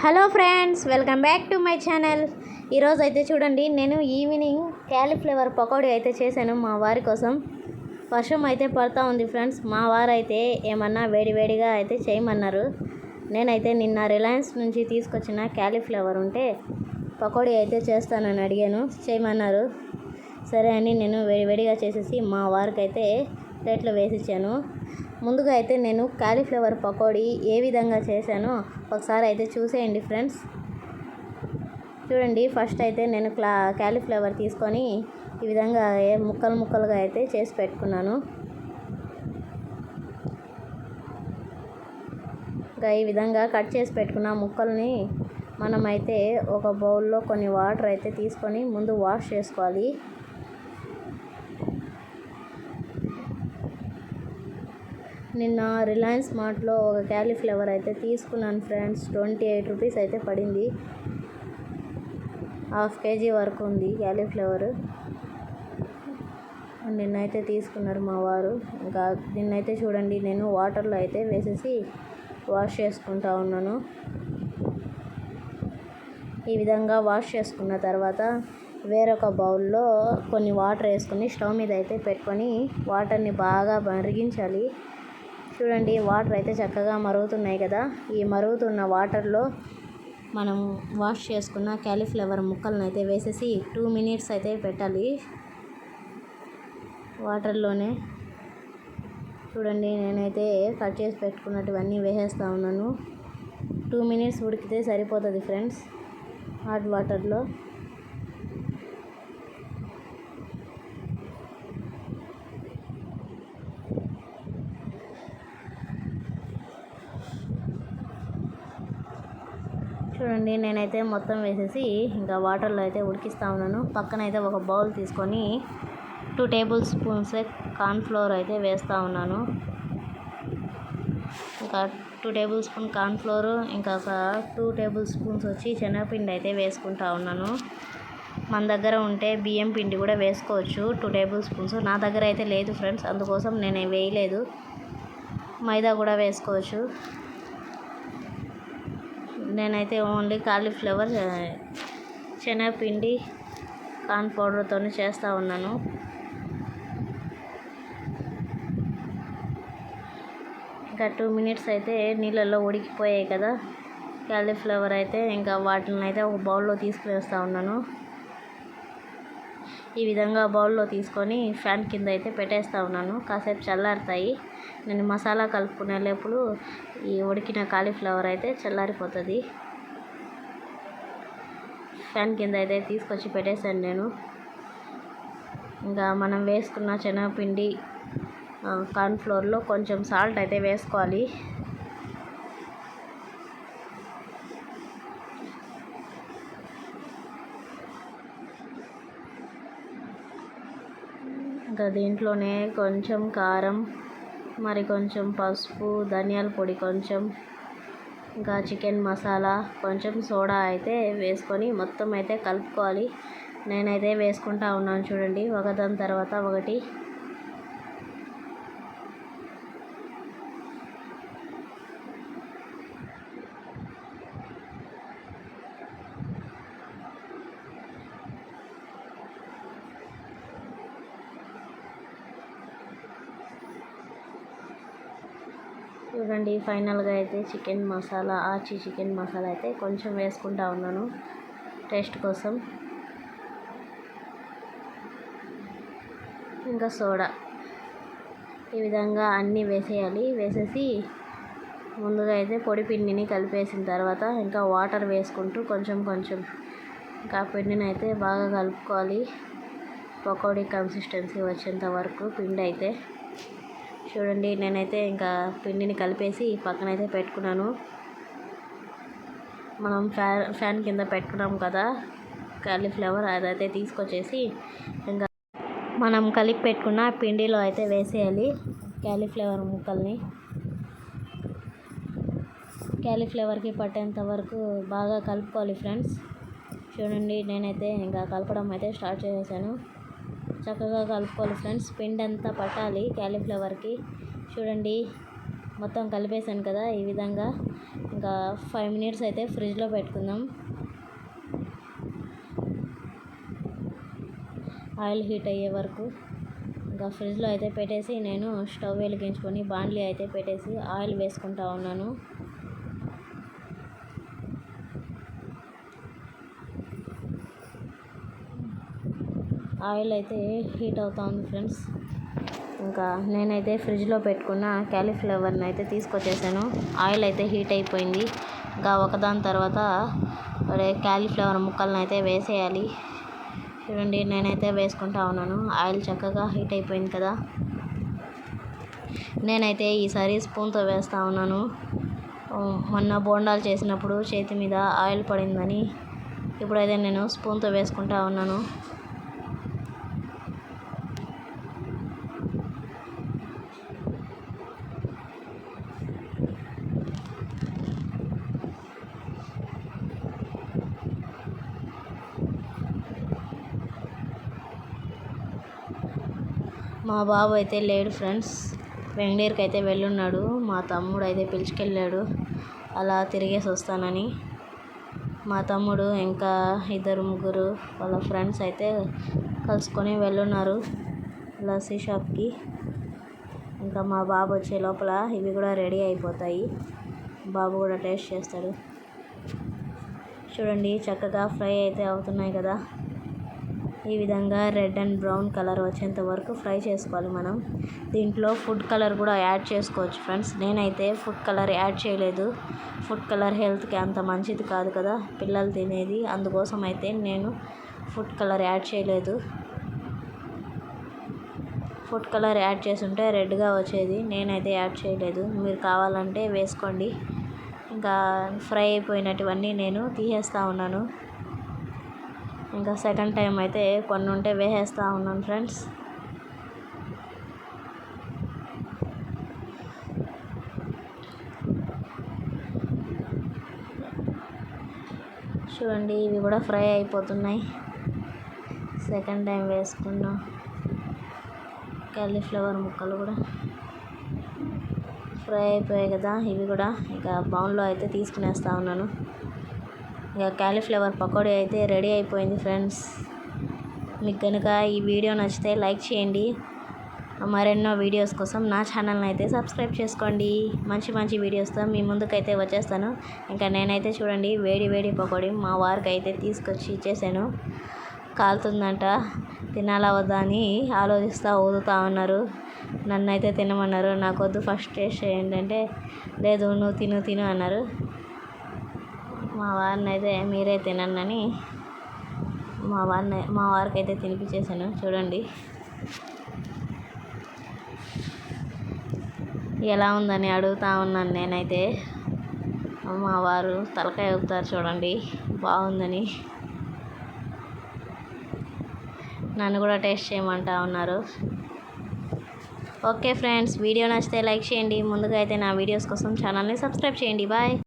Hello friends welcome back to my channel. ఈరోజు అయితే చూడండి నేను ఈవినింగ్ క్యాలీఫ్లవర్ పకోడీ అయితే చేశాను మా వారి కోసం. వర్షం అయితే పడతా ఉంది ఫ్రెండ్స్ మా వారు అయితే ఏమన్నా వేడివేడిగా అయితే చేయమన్నారు. నేనైతే నిన్న రిలయన్స్ నుంచి తీసుకొచ్చిన క్యాలీఫ్లవర్ ఉంటే పకోడీ అయితే చేస్తానని అడిగాను చేయమన్నారు. సరే అని నేను వేడివేడిగా చేసేసి మా వారికి అయితే ప్లేట్లో వేసిచ్చాను. ముందుగా అయితే నేను కాలీఫ్లవర్ పకోడీ ఏ విధంగా చేశానో ఒకసారి అయితే చూసేయండి ఫ్రెండ్స్. చూడండి ఫస్ట్ అయితే నేను క్లా క్యాలీఫ్లవర్ తీసుకొని ఈ విధంగా ముక్కలు ముక్కలుగా అయితే చేసి పెట్టుకున్నాను. ఇంకా ఈ విధంగా కట్ చేసి పెట్టుకున్న ముక్కల్ని మనమైతే ఒక బౌల్లో కొన్ని వాటర్ అయితే తీసుకొని ముందు వాష్ చేసుకోవాలి. నిన్న రిలయన్స్ మార్ట్లో ఒక క్యాలీఫ్లవర్ అయితే తీసుకున్నాను ఫ్రెండ్స్. ట్వంటీ ఎయిట్ రూపీస్ అయితే పడింది. హాఫ్ కేజీ వరకు ఉంది క్యాలీఫ్లవర్. నిన్నైతే తీసుకున్నారు మా వారు. ఇంకా నిన్నైతే చూడండి నేను వాటర్లో అయితే వేసేసి వాష్ చేసుకుంటా ఉన్నాను. ఈ విధంగా వాష్ చేసుకున్న తర్వాత వేరొక బౌల్లో కొన్ని వాటర్ వేసుకొని స్టవ్ మీద అయితే పెట్టుకొని వాటర్ని బాగా మరిగించాలి. చూడండి వాటర్ అయితే చక్కగా మరుగుతున్నాయి కదా. ఈ మరుగుతున్న వాటర్లో మనం వాష్ చేసుకున్న క్యాలీఫ్లవర్ ముక్కలను అయితే వేసేసి టూ మినిట్స్ అయితే పెట్టాలి. వాటర్లోనే చూడండి నేనైతే కట్ చేసి పెట్టుకున్నటువన్నీ వేసేస్తూ ఉన్నాను. టూ మినిట్స్ ఉడికితే సరిపోతుంది ఫ్రెండ్స్ హాట్ వాటర్లో చూడండి నేనైతే మొత్తం వేసేసి ఇంకా వాటర్లో అయితే ఉడికిస్తూ ఉన్నాను. పక్కన అయితే ఒక బౌల్ తీసుకొని టూ టేబుల్ స్పూన్స్ కార్న్ఫ్లోర్ అయితే వేస్తూ ఉన్నాను. ఇంకా టూ టేబుల్ స్పూన్ కార్న్ఫ్లోర్ ఇంకా ఒక టూ టేబుల్ స్పూన్స్ వచ్చి శనగపిండి అయితే వేసుకుంటా ఉన్నాను. మన దగ్గర ఉంటే బియ్యం పిండి కూడా వేసుకోవచ్చు టూ టేబుల్ స్పూన్స్. నా దగ్గర అయితే లేదు ఫ్రెండ్స్ అందుకోసం నేను వేయలేదు. మైదా కూడా వేసుకోవచ్చు. నేనైతే ఓన్లీ కాలీఫ్లవర్ శనగపిండి కార్న్ పౌడర్తో చేస్తూ ఉన్నాను. ఇంకా టూ మినిట్స్ అయితే నీళ్ళల్లో ఉడికిపోయాయి కదా. కాలీఫ్లవర్ అయితే ఇంకా వాటిని అయితే ఒక బౌల్లో తీసుకువేస్తూ ఉన్నాను. ఈ విధంగా బౌల్లో తీసుకొని ఫ్యాన్ కింద అయితే పెట్టేస్తూ ఉన్నాను. కాసేపు చల్లారుతాయి. నేను మసాలా కలుపుకునే లేపుడు ఈ ఉడికిన కాలీఫ్లవర్ అయితే చల్లారిపోతుంది. ఫ్యాన్ కింద అయితే తీసుకొచ్చి పెట్టేశాను నేను. ఇంకా మనం వేసుకున్న శనగపిండి కార్న్ఫ్లోర్లో కొంచెం సాల్ట్ అయితే వేసుకోవాలి. ఇంకా దీంట్లోనే కొంచెం కారం మరి కొంచెం పసుపు ధనియాల పొడి కొంచెం ఇంకా చికెన్ మసాలా కొంచెం సోడా అయితే వేసుకొని మొత్తం అయితే కలుపుకోవాలి. నేనైతే వేసుకుంటా ఉన్నాను చూడండి. ఒకదాని తర్వాత ఒకటి. చూడండి ఫైనల్గా అయితే చికెన్ మసాలా ఆచి చికెన్ మసాలా అయితే కొంచెం వేసుకుంటా ఉన్నాను టేస్ట్ కోసం. ఇంకా సోడా. ఈ విధంగా అన్నీ వేసేయాలి. వేసేసి ముందుగా అయితే పొడి పిండిని కలిపేసిన తర్వాత ఇంకా వాటర్ వేసుకుంటూ కొంచెం కొంచెం ఇంకా పిండిని అయితే బాగా కలుపుకోవాలి. పకోడీ కన్సిస్టెన్సీ వచ్చేంత వరకు పిండి అయితే. చూడండి నేనైతే ఇంకా పిండిని కలిపేసి పక్కన అయితే పెట్టుకున్నాను. మనం ఫ్యాన్ ఫ్యాన్ కింద పెట్టుకున్నాం కదా కాలీఫ్లవర్ అదైతే తీసుకొచ్చేసి ఇంకా మనం కలిపి పెట్టుకున్న పిండిలో అయితే వేసేయాలి క్యాలీఫ్లవర్ ముక్కల్ని. క్యాలీఫ్లవర్కి పట్టేంత వరకు బాగా కలుపుకోవాలి ఫ్రెండ్స్. చూడండి నేనైతే ఇంకా కలపడం అయితే స్టార్ట్ చేసేసాను. చక్కగా కలుపుకోవాలి ఫ్రెండ్స్. పిండి అంతా పట్టాలి క్యాలీఫ్లవర్కి. చూడండి మొత్తం కలిపేసాను కదా ఈ విధంగా. ఇంకా ఇంకా ఫైవ్ మినిట్స్ అయితే ఫ్రిడ్జ్లో పెట్టుకుందాం. ఆయిల్ హీట్ అయ్యే వరకు ఇంకా ఫ్రిడ్జ్లో అయితే పెట్టేసి నేను స్టవ్ వెలిగించుకొని బాండ్లీ అయితే పెట్టేసి ఆయిల్ వేసుకుంటా ఉన్నాను. ఆయిల్ అయితే హీట్ అవుతా ఉంది ఫ్రెండ్స్. ఇంకా నేనైతే ఫ్రిడ్జ్లో పెట్టుకున్న క్యాలీఫ్లవర్ని అయితే తీసుకొచ్చేసాను. ఆయిల్ అయితే హీట్ అయిపోయింది. ఇంకా ఒకదాని తర్వాత అదే క్యాలీఫ్లవర్ ముక్కలను అయితే వేసేయాలి. చూడండి నేనైతే వేసుకుంటా ఉన్నాను. ఆయిల్ చక్కగా హీట్ అయిపోయింది కదా. నేనైతే ఈసారి స్పూన్తో వేస్తూ ఉన్నాను. మొన్న బోండాలు చేసినప్పుడు చేతి మీద ఆయిల్ పడిందని ఇప్పుడైతే నేను స్పూన్తో వేసుకుంటా ఉన్నాను. మా బాబు అయితే లేడు ఫ్రెండ్స్. బెంగళూరుకి అయితే వెళ్ళున్నాడు. మా తమ్ముడు అయితే పిలుచుకెళ్ళాడు. అలా తిరిగేసి వస్తానని. మా తమ్ముడు ఇంకా ఇద్దరు ముగ్గురు వాళ్ళ ఫ్రెండ్స్ అయితే కలుసుకొని వెళ్ళున్నారు లస్సీ షాప్కి. ఇంకా మా బాబు వచ్చే లోపల ఇవి కూడా రెడీ అయిపోతాయి. బాబు కూడా టేస్ట్ చేస్తాడు. చూడండి చక్కగా ఫ్రై అయితే అవుతున్నాయి కదా. ఈ విధంగా రెడ్ అండ్ బ్రౌన్ కలర్ వచ్చేంత వరకు ఫ్రై చేసుకోవాలి మనం. దీంట్లో ఫుడ్ కలర్ కూడా యాడ్ చేసుకోవచ్చు ఫ్రెండ్స్. నేనైతే ఫుడ్ కలర్ యాడ్ చేయలేదు. ఫుడ్ కలర్ హెల్త్కి అంత మంచిది కాదు కదా. పిల్లలు తినేది. అందుకోసం అయితే నేను ఫుడ్ కలర్ యాడ్ చేయలేదు. ఫుడ్ కలర్ యాడ్ చేసుంటే రెడ్గా వచ్చేది. నేనైతే యాడ్ చేయలేదు. మీరు కావాలంటే వేసుకోండి. ఇంకా ఫ్రై అయిపోయినటువన్నీ నేను తీసేస్తూ ఉన్నాను. ఇంకా సెకండ్ టైం అయితే కొన్ని ఉంటే వేసేస్తూ ఉన్నాను ఫ్రెండ్స్. చూడండి ఇవి కూడా ఫ్రై అయిపోతున్నాయి. సెకండ్ టైం వేసుకున్నాం. కాలీఫ్లవర్ ముక్కలు కూడా ఫ్రై అయిపోయాయి కదా ఇవి కూడా. ఇక బౌన్లో అయితే తీసుకునేస్తా ఉన్నాను. ఇక క్యాలీఫ్లవర్ పకోడీ అయితే రెడీ అయిపోయింది ఫ్రెండ్స్. మీకు కనుక ఈ వీడియో నచ్చితే లైక్ చేయండి. మరెన్నో వీడియోస్ కోసం నా ఛానల్ని అయితే సబ్స్క్రైబ్ చేసుకోండి. మంచి మంచి వీడియోస్తో మీ ముందుకైతే వచ్చేస్తాను. ఇంకా నేనైతే చూడండి వేడి వేడి పకోడీ మా వారికి అయితే తీసుకొచ్చి ఇచ్చేసాను. కాలుతుందంట తినాలా వద్దా అని ఆలోచిస్తూ ఊదుతూ ఉన్నారు. నన్ను అయితే తినమన్నారు నాకొద్దు ఫస్ట్ టేస్ట్ ఏంటంటే లేదు నువ్వు తిను తిను అన్నారు. మా వారిని అయితే మీరే తినండి మా వారిని మా వారికి అయితే తినిపించేసాను చూడండి. ఎలా ఉందని అడుగుతా ఉన్నాను నేనైతే. మా వారు తలకాయ ఊపుతారు చూడండి. బాగుందని. నన్ను కూడా టేస్ట్ చేయమంటా ఉన్నారు. ఓకే ఫ్రెండ్స్ వీడియో నచ్చితే లైక్ చేయండి. ముందుగా అయితే నా వీడియోస్ కోసం ఛానల్ని సబ్స్క్రైబ్ చేయండి. బాయ్.